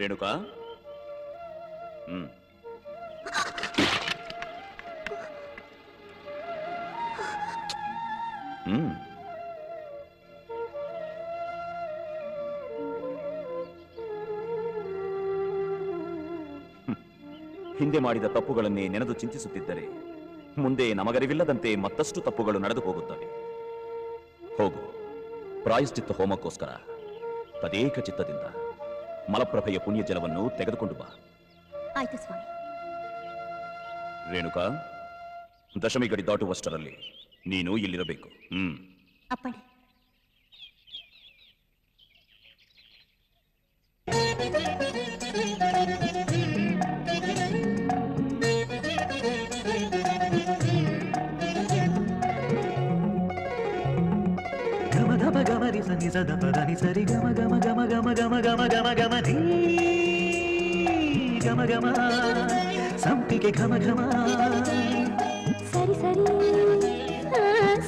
ರೇಣುಕಾ? ಹ್ಮ್. ಹ್ಮ್. ಹಿಂದೆ ಮಾಡಿದ ತಪ್ಪುಗಳನ್ನೇ ನೆನೆದು ಚಿಂತಿಸುತ್ತಿದ್ದರೆ ಮುಂದೆ ನಮಗರಿವಿಲ್ಲದಂತೆ ಮತ್ತಷ್ಟು ತಪ್ಪುಗಳು ನಡೆದು ಹೋಗುತ್ತವೆ. ಹೋಗು. ಪ್ರಾಯಶ್ಚಿತ್ತ ಹೋಮಕ್ಕೋಸ್ಕರ ತದೇಕ ಚಿತ್ತದಿಂದ. ಮಲಪ್ರಭೆಯ ಪುಣ್ಯ ಜಲವನ್ನು ತೆಗೆದುಕೊಂಡು ಬಾ ಆಯ್ತು ಸ್ವಾಮಿ ರೇಣುಕಾ ದಶಮಿ ಗಡಿ ದಾಟುವಷ್ಟರಲ್ಲಿ ನೀನು ಇಲ್ಲಿರಬೇಕು ಹ್ಮ್ ಅಪ್ಪಣೆ ಗಮ ಧಮ గమ ధమ గమ రి సని సద పద ని సరి గమ గమ గమ గమ గమ గమ గమ గమ నీ గమ గమ సంపికి ఘమ ఘమ సరి సరి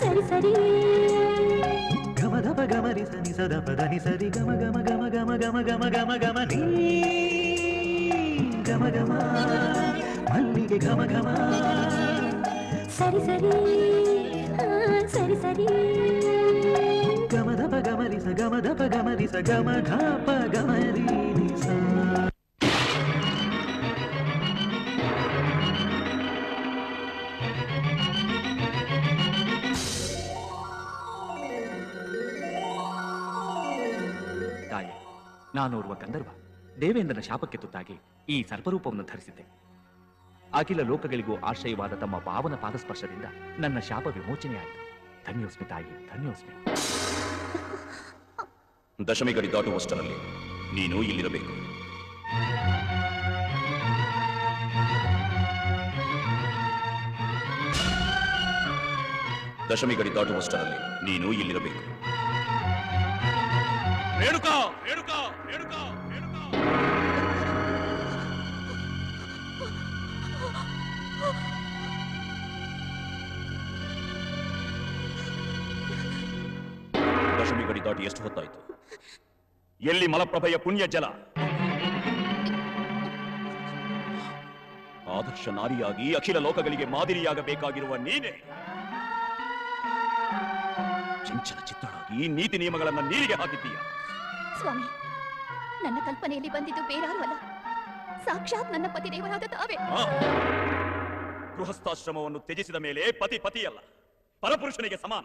సరి సరి గమ ధమ గమ రి సని సద పద ని సరి గమ గమ గమ గమ గమ గమ గమ గమ నీ గమ గమ మల్లిగే ఘమ ఘమ సరి సరి సరి సరి. ಗಮರಿ ಸ ಗಮ ಧಪ ಗಮರಿ ನಿ ಸ. ತಾಯಿ, ನಾನೋರ್ವ ಗಂಧರ್ವ. ದೇವೇಂದ್ರನ ಶಾಪಕ್ಕೆ ತುತ್ತಾಗಿ ಈ ಸರ್ಪರೂಪವನ್ನು ಧರಿಸಿದ್ದೆ. ಅಖಿಲ ಲೋಕಗಳಿಗೂ ಆಶ್ರಯವಾದ ತಮ್ಮ ಭಾವನ ಪಾದಸ್ಪರ್ಶದಿಂದ ನನ್ನ ಶಾಪ ವಿಮೋಚನೆಯಾಯಿತು. ಧನ್ಯೋಸ್ಮಿ ತಾಯಿ, ಧನ್ಯೋಸ್ಮಿ. ದಶಮಿ ಗಡಿ ದಾಟುವಷ್ಟರಲ್ಲಿ ನೀನು ಇಲ್ಲಿರಬೇಕು. ದಶಮಿ ಗಡಿ ದಾಟುವಷ್ಟರಲ್ಲಿ ನೀನು ಇಲ್ಲಿರಬೇಕು. ರೇಣುಕಾ! ದಶಮಿ ಗಡಿ ದಾಟಿ ಎಷ್ಟು ಹೊತ್ತಾಯಿತು? ಎಲ್ಲಿ ಮಲಪ್ರಭೆಯ ಪುಣ್ಯ ಜಲ ಆದರ್ಶ ನಾರಿಯಾಗಿ ಅಖಿಲ ಲೋಕಗಳಿಗೆ ಮಾದರಿಯಾಗಬೇಕಾಗಿರುವ ನೀನೇ. ಚಂಚಲ ಚಿತ್ತಳಾಗಿ ನೀತಿ ನಿಯಮಗಳನ್ನು ನೀರಿಗೆ ಹಾಕಿದ್ದೀಯ? ಸ್ವಾಮಿ ನನ್ನ ಕಲ್ಪನೆಯಲ್ಲಿ ಬಂದಿದ್ದು ಬೇರಾರು ಅಲ್ಲ ಸಾಕ್ಷಾತ್ ನನ್ನ ಪತಿ ದೇವರಾದ ತಾವೇ? ಗೃಹಸ್ಥಾಶ್ರಮವನ್ನು ತ್ಯಜಿಸಿದ ಮೇಲೆ ಪತಿ ಪತಿಯಲ್ಲ. ಪರಪುರುಷನಿಗೆ ಸಮಾನ.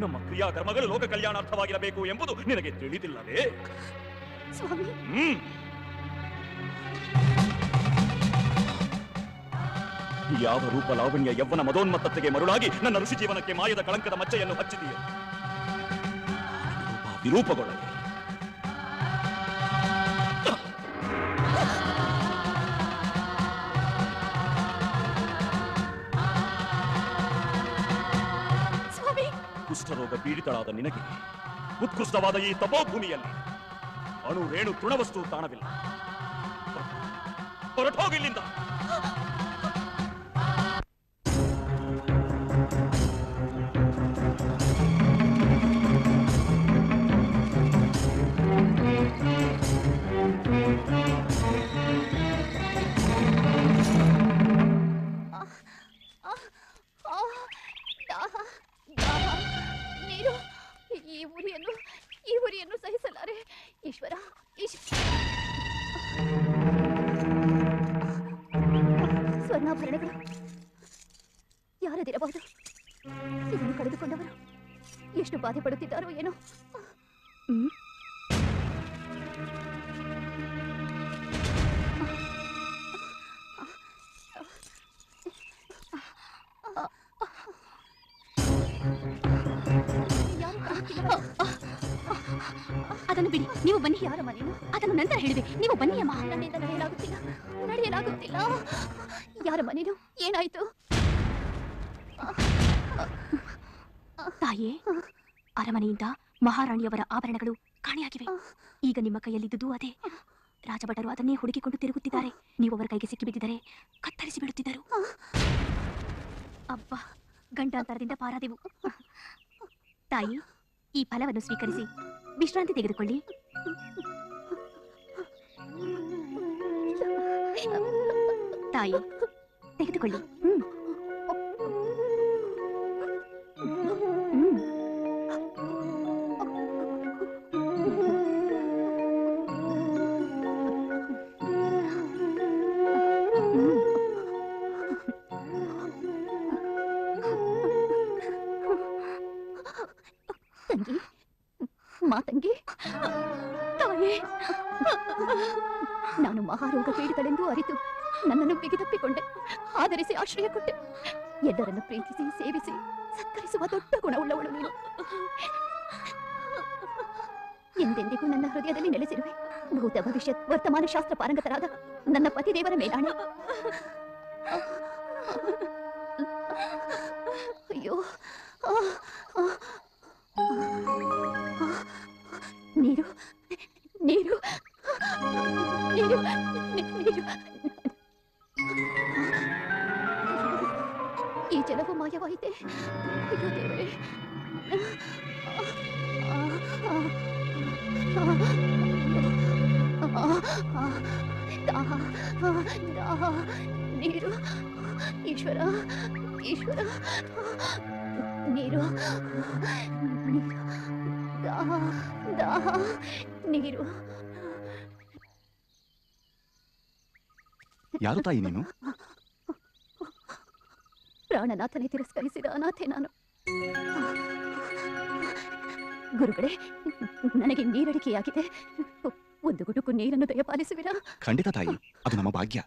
ನಮ್ಮ ಕ್ರಿಯಾಕರ್ಮಗಳು ಲೋಕ ಕಲ್ಯಾಣಾರ್ಥವಾಗಿರಬೇಕು ಎಂಬುದು ನಿನಗೆ ತಿಳಿದಿಲ್ಲವೇ? ಹ್ಮ್. ಯಾವ ರೂಪ ಲಾವಣ್ಯ ಯವ್ವನ ಮದೋನ್ಮತ್ತತೆಗೆ ಮರುಳಾಗಿ ನನ್ನ ಋಷಿ ಜೀವನಕ್ಕೆ ಮಾಯದ ಕಳಂಕದ ಮಚ್ಚೆಯನ್ನು ಹಚ್ಚಿದೆಯೋ? ರೂಪ ವಿರೂಪಗೊಳ್ಳಲಿ. ಕುಷ್ಠರೋಗ ಪೀಡಿತಳಾದ ನಿನಗೆ. ಉತ್ಕೃಷ್ಟವಾದ ಈ ತಪೋಭೂಮಿಯಲ್ಲಿ ಅಣು ರೇಣು ತೃಣವಸ್ತು ತಾಣವಿಲ್ಲ. ಹೊರಟೋಗಿಲ್ಲಿಂದ ಅದನ್ನು ಬಿಡಿ. ನೀವು ಬನ್ನಿ. ಯಾರ ಮನೇನು ಅದನ್ನು ನಂತರ ಹೇಳಿದೆ. ನೀವು ಬನ್ನಿ ಅಮ್ಮ. ನನ್ನಿಂದ ನಡೆಯಲಾಗುತ್ತಿಲ್ಲ. ನಡೆಯಲಾಗುತ್ತಿಲ್ಲ. ಯಾರ ಮನೇನು ಏನಾಯ್ತು? ತಾಯೇ, ಅರಮನೆಯಿಂದ ಮಹಾರಾಣಿಯವರ ಆಭರಣಗಳು ಕಾಣೆಯಾಗಿವೆ. ಈಗ ನಿಮ್ಮ ಕೈಯಲ್ಲಿದ್ದುದು ಅದೇ. ರಾಜಭಟರು ಅದನ್ನೇ ಹುಡುಕಿಕೊಂಡು ತಿರುಗುತ್ತಿದ್ದಾರೆ. ನೀವು ಅವರ ಕೈಗೆ ಸಿಕ್ಕಿಬಿದ್ದಿದ್ದರೆ ಕತ್ತರಿಸಿ ಬಿಡುತ್ತಿದ್ದರು. ಅಬ್ಬ, ಗಂಡಾಂತರದಿಂದ ಪಾರಾದೆವು. ತಾಯಿ ಈ ಫಲವನ್ನು ಸ್ವೀಕರಿಸಿ. ವಿಶ್ರಾಂತಿ ತೆಗೆದುಕೊಳ್ಳಿ. ತಾಯಿ ತೆಗೆದುಕೊಳ್ಳಿ. ಹ್ಮ್. ಮಹಾರೋಗ ಅರಿತು ನನ್ನನ್ನು ಬಿಗಿದಪ್ಪಿಕೊಂಡೆ ಆಧರಿಸಿ ಆಶ್ರಯ ಕೊಟ್ಟೆ. ಎಲ್ಲರನ್ನು ಪ್ರೀತಿಸಿ, ಸೇವಿಸಿ, ಸತ್ಕರಿಸುವ ದೊಡ್ಡ ಗುಣವುಳ್ಳವಳು ನೀನು. ಎಂದೆಂದಿಗೂ ನನ್ನ ಹೃದಯದಲ್ಲಿ ನೆಲೆಸಿರುವೆ. ಭೂತ ಭವಿಷ್ಯತ್ ವರ್ತಮಾನ ಶಾಸ್ತ್ರ ಪಾರಂಗತರಾದ ನನ್ನ ಪತಿ ದೇವರ ಮೇಲಾಣೆ. ಅಯ್ಯೋ. ನೀರು ನೀರು. ನೀರು ನಿ- ನೀರು ಈ ಜಲವು ಮಾಯವಾಯಿತೆ ಅಯ್ಯೋ ದೇವರೇ ದಾಹ ದಾಹ ನೀರು ಈಶ್ವರ ಈಶ್ವರ ನೀರು ನೀರು ದಾಹ ದಾಹ ನೀರು ಯಾರು ತಾಯಿ ನೀನು? ಪ್ರಾಣನಾಥನೇ ತಿರಸ್ಕರಿಸಿದ ಅನಾಥೆ ನಾನು. ಗುರುಗಳೇ ನನಗೆ ನೀರಡಿಕೆಯಾಗಿದೆ. ಒಂದು ಗುಟುಕು ನೀರನ್ನು ದಯಪಾಲಿಸುವಿರಾ? ಖಂಡಿತ ತಾಯಿ ಅದು ನಮ್ಮ ಭಾಗ್ಯ.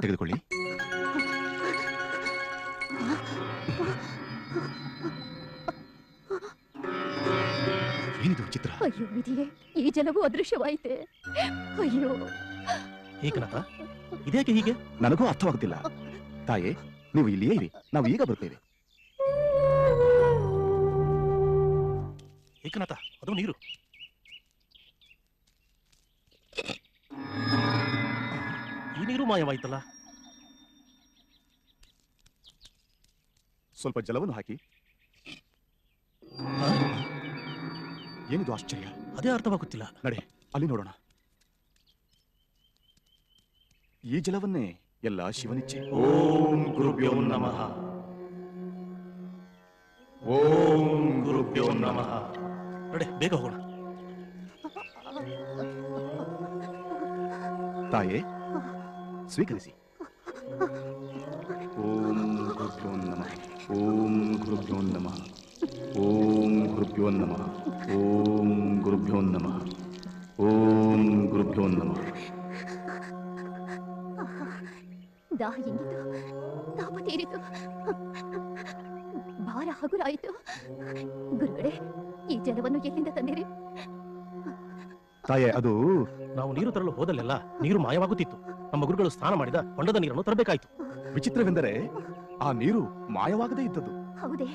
ತೆಗೆದುಕೊಳ್ಳಿ. ಏನಿದು ಚಿತ್ರ ಅಯ್ಯೋ ವಿಧಿಯೇ ಈ ಜಲವು ಅದೃಶ್ಯವಾಯಿತೆ. ಅಯ್ಯೋ. ಏಕನಾಥ ಇದ್ಯಾಕೆ ಹೀಗೆ? ನನಗೂ ಅರ್ಥವಾಗುತ್ತಿಲ್ಲ. ತಾಯಿ ನೀವು ಇಲ್ಲಿಯೇ ಇರಿ. ನಾವು ಈಗ ಬರ್ತೇವೆ ಏಕನಾಥ ಅದು ನೀರು. ಈ ನೀರು ಮಾಯವಾಯ್ತಲ್ಲ? ಸ್ವಲ್ಪ ಜಲವನ್ನು ಹಾಕಿ. ಏನಿದು ಆಶ್ಚರ್ಯ? ಅದೇ ಅರ್ಥವಾಗುತ್ತಿಲ್ಲ. ನಡೆ ಅಲ್ಲಿ ನೋಡೋಣ. ಈ ಜಲವನ್ನೇ ಎಲ್ಲ ಶಿವನಿಚ್ಛೆ ಓಂ ಗುರುಭ್ಯೋ ನಮಃ. ಓಂ ಗುರುಭ್ಯೋ ನಮಃ. ನಡೆ ಬೇಗ ಹೋಗೋಣ. ತಾಯೇ ಸ್ವೀಕರಿಸಿ. ಓಂ ಗುರುಭ್ಯೋ ನಮಃ. ಓಂ ಗುರುಭ್ಯೋ ನಮಃ. ಓಂ ಗುರುಭ್ಯೋ ನಮಃ. ಓಂ ಗುರುಭ್ಯೋ ನಮಃ. ಓಂ ಗುರುಭ್ಯೋ ನಮಃ. ದಾಹ ತಾಪತೀರಿತು ತಾಪ ತೀರಿತು ಭಾರ ಹಗುರಾಯಿತು. ಗುರುಗಳೇ ಈ ಜಲವನ್ನು ಎಲ್ಲಿಂದ ತಂದಿರಿ? ತಾಯೇ ಅದು ನಾವು ನೀರು ತರಲು ಹೋದಲ್ಲೆಲ್ಲ ನೀರು ಮಾಯವಾಗುತ್ತಿತ್ತು. ನಮ್ಮ ಗುರುಗಳು ಸ್ನಾನ ಮಾಡಿದ ಹೊಂಡದ ನೀರನ್ನು ತರಬೇಕಾಯಿತು. ವಿಚಿತ್ರವೆಂದರೆ ಆ ನೀರು ಮಾಯವಾಗದೇ ಇದ್ದದ್ದು. ಹೌದೇ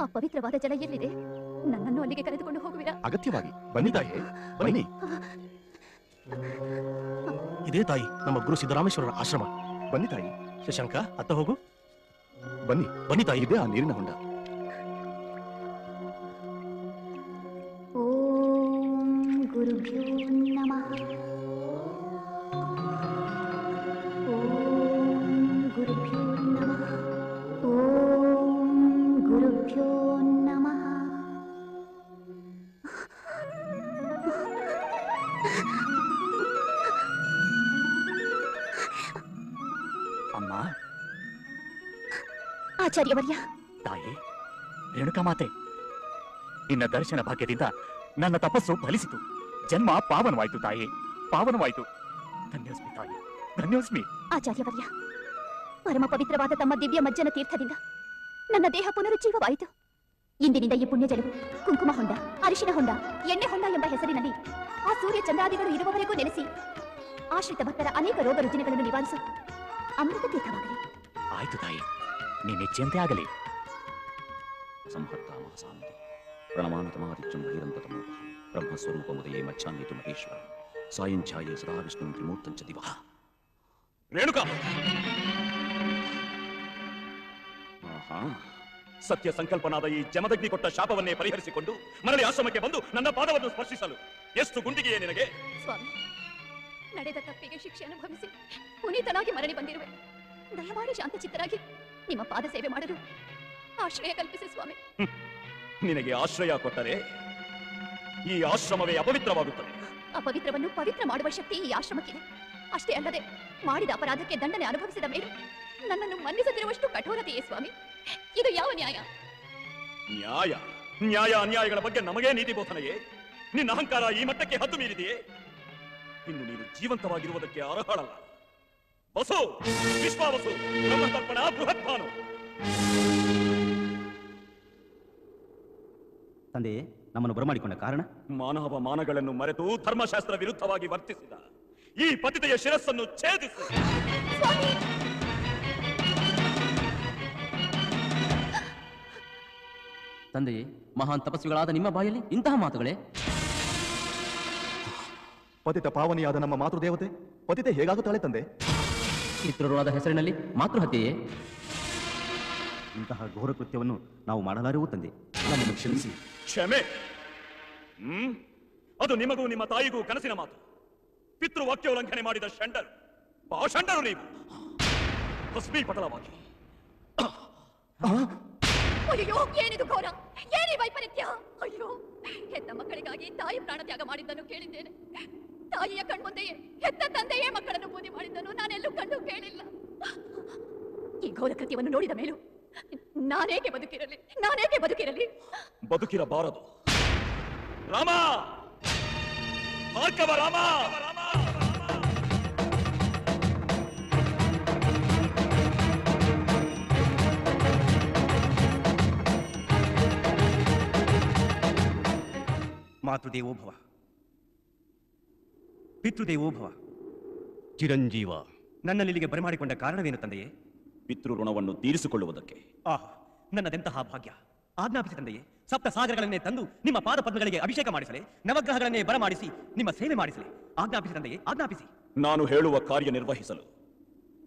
ಆ ಪವಿತ್ರವಾದ ಜಲ ಎಲ್ಲಿದೆ? ನನ್ನನ್ನು ಅಲ್ಲಿಗೆ ಕರೆದುಕೊಂಡು ಹೋಗುವಿರಾ? ಅಗತ್ಯವಾಗಿ. ಬನ್ನಿ ತಾಯೇ ಬನ್ನಿ. ಇದೇ ತಾಯಿ ನಮ್ಮ ಗುರು ಸಿದ್ದರಾಮೇಶ್ವರರ ಆಶ್ರಮ. ಬನ್ನಿ ತಾಯಿ. ಶಶಾಂಕ ಅತ್ತ ಹೋಗು. ಬನ್ನಿ. ಬನ್ನಿ ತಾಯಿ. ಇದೆ ಆ ನೀರಿನ ಹೊಂಡ. ಓಂ ಗುರುಭ್ಯೋ ಅಮ್ಮ. ಆಚಾರ್ಯವರ್ಯ ತಾಯಿ ರೇಣುಕಾ ಮಾತೆ ನಿನ್ನ ದರ್ಶನ ಭಾಗ್ಯದಿಂದ ನನ್ನ ತಪಸ್ಸು ಫಲಿಸಿತು. ಜನ್ಮ ಪಾವನವಾಯಿತು ತಾಯಿ ಪಾವನವಾಯಿತು. ಧನ್ಯೋಸ್ಮಿ ತಾಯಿ ಧನ್ಯೋಸ್ಮಿ. ಆಚಾರ್ಯವರ್ಯ ಪರಮ ಪವಿತ್ರವಾದ ತಮ್ಮ ದಿವ್ಯ ಮಜ್ಜನ ತೀರ್ಥದಿಂದ ನನ್ನ ದೇಹ ಪುನರುಜ್ಜೀವವಾಯಿತು. ಇಂದಿನಿಂದ ಈ ಪುಣ್ಯ ಜಲವು ಕುಂಕುಮ ಹೊಂಡ ಅರಿಶಿನ ಹೊಂಡ ಎಣ್ಣೆ ಹೊಂಡ ಎಂಬ ಹೆಸರಿನಲ್ಲಿ ಆ ಸೂರ್ಯ ಚಂದ್ರಾದಿಗಳು ಇರುವವರೆಗೂ ನೆಲೆಸಿ ಆಶ್ರಿತ ಭಕ್ತರ ಅನೇಕ ರೋಗ ರುಜಿನಗಳನ್ನು ನಿವಾರಿಸು. ಅಮೃತ ತೀರ್ಥವಾಗಲಿ ಆಯ್ತು ತಾಯಿ ನಿನ್ನಿಚ್ಛೆಯಂತೆ ಆಗಲಿ. ಸಂಹರ್ತ ಮಹಸಾಂತಿ ಪ್ರಣಮಾನತಮಾದಿತ್ಯಂ ಭೈರಂತತಮೋ ಬ್ರಹ್ಮಸ್ವರೂಪಮುದಯೇ ಮಚ್ಚಾನ್ಯತು ಮಹೇಶ್ವರ ಸಾಯಂಛಾಯೇ ಸದಾ ವಿಷ್ಣುಂ ತ್ರಿಮೂರ್ತಂಚ ದಿವಃ. ರೇಣುಕಾ! ಆಹಾ ಸತ್ಯ ಸಂಕಲ್ಪನಾದ ಈ ಜಮದಗ್ನಿ ಕೊಟ್ಟ ಶಾಪವನ್ನೇ ಪರಿಹರಿಸಿಕೊಂಡು ಮರಳಿ ಆಶ್ರಮಕ್ಕೆ ಬಂದು ನನ್ನ ಪಾದವನ್ನು ಸ್ಪರ್ಶಿಸಲು. ಎಷ್ಟು ಗುಂಡಿಗೆಯೇ ನಿನಗೆ? ಸ್ವಾಮಿ ನಡೆದ ತಪ್ಪಿಗೆ ಶಿಕ್ಷೆ ಅನುಭವಿಸಿ ಪುನೀತನಾಗಿ ಮರಳಿ ಬಂದಿರುವೆ. ದಯಮಾಡಿ ಶಾಂತಚಿತ್ತರಾಗಿ ನಿಮ್ಮ ಪಾದ ಸೇವೆ ಮಾಡಲು ಆಶ್ರಯ ಕಲ್ಪಿಸಿ ಸ್ವಾಮಿ. ನಿನಗೆ ಆಶ್ರಯ ಕೊಟ್ಟರೆ ಈ ಆಶ್ರಮವೇ ಅಪವಿತ್ರವಾಗುತ್ತದೆ. ಅಪವಿತ್ರವನ್ನು ಪವಿತ್ರ ಮಾಡುವ ಶಕ್ತಿ ಈ ಆಶ್ರಮಕ್ಕಿದೆ. ಅಷ್ಟೇ ಅಲ್ಲದೆ ಮಾಡಿದ ಅಪರಾಧಕ್ಕೆ ದಂಡನೆ ಅನುಭವಿಸಿದ ಮೇಲೆ ನನ್ನನ್ನು ಮನ್ನಿಸದಿರುವಷ್ಟು ಕಠೋರತೆಯೇ ಸ್ವಾಮಿ. ಇದು ಯಾವ ನ್ಯಾಯ? ನ್ಯಾಯ. ನ್ಯಾಯ ಅನ್ಯಾಯಗಳ ಬಗ್ಗೆ ನಮಗೇ ನೀತಿ ಬೋಧನೆಯೇ? ನಿನ್ನ ಅಹಂಕಾರ ಈ ಮಟ್ಟಕ್ಕೆ ಹದ್ದು ಮೀರಿದೆಯೇ? ಇನ್ನು ನೀನು ಜೀವಂತವಾಗಿರುವುದಕ್ಕೆ ಅರ್ಹಳಲ್ಲ. ಬಸು ವಿಶ್ವಾಸು ನಮ್ಮ ತರ್ಪಣ ಬೃಹತ್ ಭಾನು ತಂದೆಯೇ ನಮ್ಮನ್ನು ಬರಮಾಡಿಕೊಂಡ ಕಾರಣ? ಮಾನವ ಮಾನಗಳನ್ನು ಮರೆತು ಧರ್ಮಶಾಸ್ತ್ರ ವಿರುದ್ಧವಾಗಿ ವರ್ತಿಸಿದ ಈ ಪತಿತೆಯ ಶಿರಸ್ಸನ್ನು ಛೇದಿಸಿ. ತಂದೆಯೇ ಮಹಾನ್ ತಪಸ್ವಿಗಳಾದ ನಿಮ್ಮ ಬಾಯಲ್ಲಿ ಇಂತಹ ಮಾತುಗಳೇ? ಪತಿತ ಪಾವನಿಯಾದ ನಮ್ಮ ಮಾತೃದೇವತೆ? ಪತಿತೆ ಹೇಗಾಗುತ್ತಾಳೆ ತಂದೆ? ಪಿತೃಋಣದ ಹೆಸರಿನಲ್ಲಿ ಮಾತೃಹತ್ಯೆಯೇ? ಇಂತಹ ಘೋರ ಕೃತ್ಯವನ್ನು ನಾವು ಮಾಡಲಾರೆವು ತಂದೆ. ನಮ್ಮನ್ನು ಕ್ಷಮಿಸಿ. ಕ್ಷಮೆ! ಹ್ಮ್? ಅದು ನಿಮಗೂ ನಿಮ್ಮ ತಾಯಿಗೂ ಕನಸಿನ ಮಾತು. ಪಿತೃ ವಾಕ್ಯೋಲ್ಲಂಘನೆ ಮಾಡಿದ ಷಂಡರು ಶಂಡರು ನೀವು. ಭಸ್ಮೀ ಪಟಲವಾಗಿ. ಅಯ್ಯೋ ಏನಿದು ಘೋರ? ಏನಿ ವೈಪರೀತ್ಯ? ಅಯ್ಯೋ ಹೆತ್ತ ಮಕ್ಕಳಿಗಾಗಿ ತಾಯಿ ಪ್ರಾಣ ತ್ಯಾಗ ಮಾಡಿದ್ದನ್ನು ಕೇಳಿದ್ದೇನೆ. ತಾಯಿಯ ಕಣ್ಮುಂದೆಯೇ ಹೆತ್ತ ತಂದೆಯೇ ಮಕ್ಕಳನ್ನು ಬೂದಿ ಮಾಡಿದ್ದನ್ನು ನಾನೆಲ್ಲೂ ಕಂಡು ಕೇಳಿಲ್ಲ. ಈ ಘೋರ ಕೃತ್ಯವನ್ನು ನೋಡಿದ ಮೇಲೂ ನಾನೇಕೆ ಬದುಕಿರಲಿ? ನಾನೇಕೆ ಬದುಕಿರಲಿ? ಬದುಕಿರಬಾರದು. ರಾಮ! ಭಾರ್ಗವ ರಾಮ! ಮಾತೃದೇವೋಭವ ಪಿತೃದೇವೋಭವ ಚಿರಂಜೀವ. ನನ್ನಲ್ಲಿ ಇಲ್ಲಿಗೆ ಬರಮಾಡಿಕೊಂಡ ಕಾರಣವೇನು ತಂದೆಯೇ? ಪಿತೃ ಋಣವನ್ನು ತೀರಿಸಿಕೊಳ್ಳುವುದಕ್ಕೆ. ಆಹ್ ನನ್ನದೆಂತಹ ಭಾಗ್ಯ. ಆಜ್ಞಾಪಿಸಿ ತಂದೆಯೇ ಸಪ್ತ ಸಾಗರಗಳನ್ನೇ ತಂದು ನಿಮ್ಮ ಪಾದ ಪದ್ಮಗಳಿಗೆ ಅಭಿಷೇಕ ಮಾಡಿಸಲೆ ನವಗ್ರಹಗಳನ್ನೇ ಬರಮಾಡಿಸಿ ನಿಮ್ಮ ಸೇವೆ ಮಾಡಿಸಲಿ. ಆಜ್ಞಾಪಿಸಿ ತಂದೆಯೇ ಆಜ್ಞಾಪಿಸಿ. ನಾನು ಹೇಳುವ ಕಾರ್ಯ ನಿರ್ವಹಿಸಲು.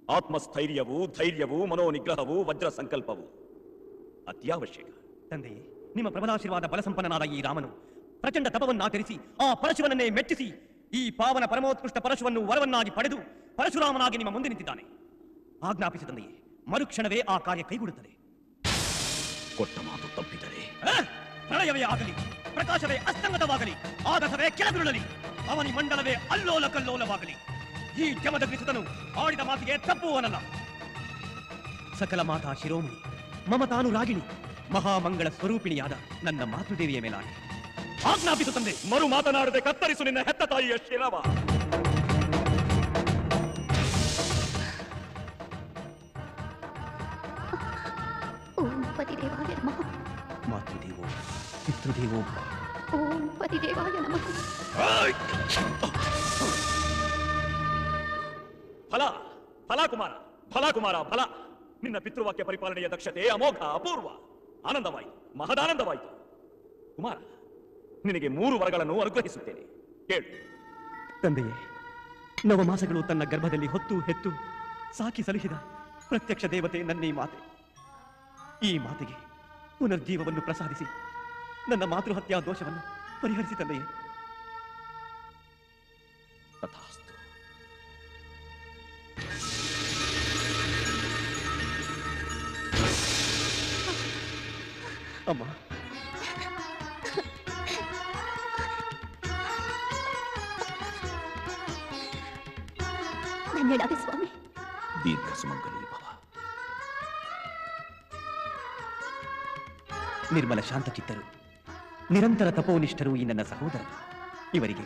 ಆತ್ಮಸ್ಥೈರ್ಯವು ಧೈರ್ಯವು ಮನೋನಿಗ್ರಹವು ವಜ್ರ ಸಂಕಲ್ಪವು ಅತ್ಯವಶ್ಯಕ. ತಂದೆಯೇ ನಿಮ್ಮ ಪ್ರಬಲಾಶೀರ್ವಾದ ಬಲಸಂಪನ್ನನಾದ ಈ ರಾಮನು ಪ್ರಚಂಡ ತಪವನ್ನಾಚರಿಸಿ ಆ ಪರಶುವನನ್ನೇ ಮೆಚ್ಚಿಸಿ ಈ ಪಾವನ ಪರಮೋತ್ಕೃಷ್ಟ ಪರಶುವನ್ನು ವರವನ್ನಾಗಿ ಪಡೆದು ಪರಶುರಾಮನಾಗಿ ನಿಮ್ಮ ಮುಂದೆ ನಿಂತಿದ್ದಾನೆ. ಆಜ್ಞಾಪಿಸಿ ತಂದೆಯೇ ಮರುಕ್ಷಣವೇ ಆ ಕಾರ್ಯ ಕೈಗೂಡುತ್ತದೆ ಕೊಟ್ಟ ಮಾತು ತಪ್ಪಿದರೆ? ಪ್ರಳಯವೇ ಆಗಲಿ ಪ್ರಕಾಶವೇ ಅಸ್ತಂಗತವಾಗಲಿ ಆಗಸವೇ ಕೆಳಗುರುಳಲಿ ಅವನಿ ಮಂಡಲವೇ ಅಲ್ಲೋಲ ಕಲ್ಲೋಲವಾಗಲಿ ಈ ಜಮದಗ್ನಿಸುತನು ಆಡಿದ ಮಾತಿಗೆ ತಪ್ಪುವನಲ್ಲ ಸಕಲ ಮಾತಾ ಶಿರೋಮಣಿ ಮಮತಾನುರಾಗಿಣಿ ಮಹಾಮಂಗಳ ಸ್ವರೂಪಿಣಿಯಾದ ನನ್ನ ಮಾತೃದೇವಿಯ ಮೇಲಾಗಿ ಆಜ್ಞಾಪಿಸು ತಂದೆ ಮರು ಮಾತನಾಡದೆ ಕತ್ತರಿಸು ನಿನ್ನ ಹೆತ್ತ ತಾಯಿಯ ಶಿರವ ಓಂ ಪತಿದೇವಾಯ ನಮಃ ಮಾತೃದೇವೋ ಪಿತೃದೇವೋ ಓಂ ಪತಿದೇವಾಯ ನಮಃ ಫಲ ಫಲ ಕುಮಾರ ಫಲ ಕುಮಾರ ಫಲ ನಿನ್ನ ಪಿತೃವಾಕ್ಯ ಪರಿಪಾಲನೆಯ ದಕ್ಷತೆ ಅಮೋಘ ಅಪೂರ್ವ ಆನಂದವಾಯಿತು ಮಹದಾನಂದವಾಯಿತು ಕುಮಾರ ನಿನಗೆ ಮೂರು ವರಗಳನ್ನು ಅನುಗ್ರಹಿಸುತ್ತೇನೆ. ಕೇಳು. ತಂದೆಯೇ ನವಮಾಸಗಳು ತನ್ನ ಗರ್ಭದಲ್ಲಿ ಹೊತ್ತು ಹೆತ್ತು ಸಾಕಿ ಸಲಹಿದ ಪ್ರತ್ಯಕ್ಷ ದೇವತೆ ನನ್ನೀ ಮಾತೆ. ಈ ಮಾತೆಗೆ ಪುನರ್ಜೀವವನ್ನು ಪ್ರಸಾದಿಸಿ ನನ್ನ ಮಾತೃಹತ್ಯಾ ದೋಷವನ್ನು ಪರಿಹರಿಸಿ ತಂದೆಯೇ. ತಥಾಸ್ತು. ಅಮ್ಮ ಧನ್ಯಳಾದೆ ಸ್ವಾಮಿ. ದೀರ್ಘ ಸುಮಂಗಲಿ ಭವ ನಿರ್ಮಲ ಶಾಂತಚಿತ್ತರು ನಿರಂತರ ತಪೋನಿಷ್ಠರು ಈ ನನ್ನ ಸಹೋದರರು. ಇವರಿಗೆ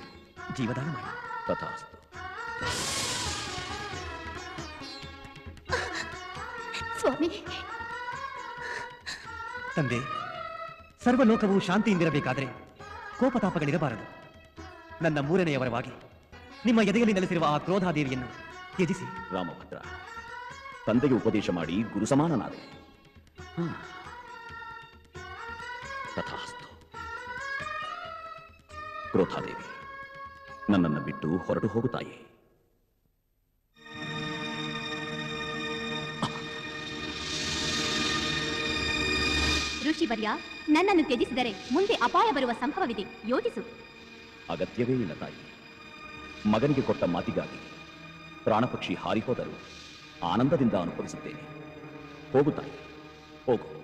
ಜೀವದಾನ ಮಾಡಿ. ತಥಾಸ್ತು. ಸ್ವಾಮಿ. ತಂದೆ ಸರ್ವಲೋಕವು ಶಾಂತಿಯಿಂದಿರಬೇಕಾದರೆ ಕೋಪತಾಪಗಳಿರಬಾರದು. ನನ್ನ ಮೂರನೆಯವರವಾಗಿ ನಿಮ್ಮ ಎದೆಯಲ್ಲಿ ನೆಲೆಸಿರುವ ಆ ಕ್ರೋಧಾದೇವಿಯನ್ನು ತ್ಯಜಿಸಿ. ರಾಮಭದ್ರ ತಂದೆಗೆ ಉಪದೇಶ ಮಾಡಿ ಗುರು ಸಮಾನನಾದೆ. ತಥಾಸ್ತು. ಕ್ರೋಧಾದೇವಿ ನನ್ನನ್ನು ಬಿಟ್ಟು ಹೊರಟು ಹೋಗುತ್ತಾಯೇ ಋಷಿವರ್ಯ ನನ್ನನ್ನು ತ್ಯಜಿಸಿದರೆ ಮುಂದೆ ಅಪಾಯ ಬರುವ ಸಂಭವವಿದೆ. ಯೋಚಿಸು. ಅಗತ್ಯವೇ ಇಲ್ಲ ತಾಯಿ. ಮಗನಿಗೆ ಕೊಟ್ಟ ಮಾತಿಗಾಗಿ ಪ್ರಾಣಪಕ್ಷಿ ಹಾರಿಹೋದರು ಆನಂದದಿಂದ ಅನುಭವಿಸುತ್ತೇನೆ. ಹೋಗುತ್ತಾನೆ ಹೋಗು.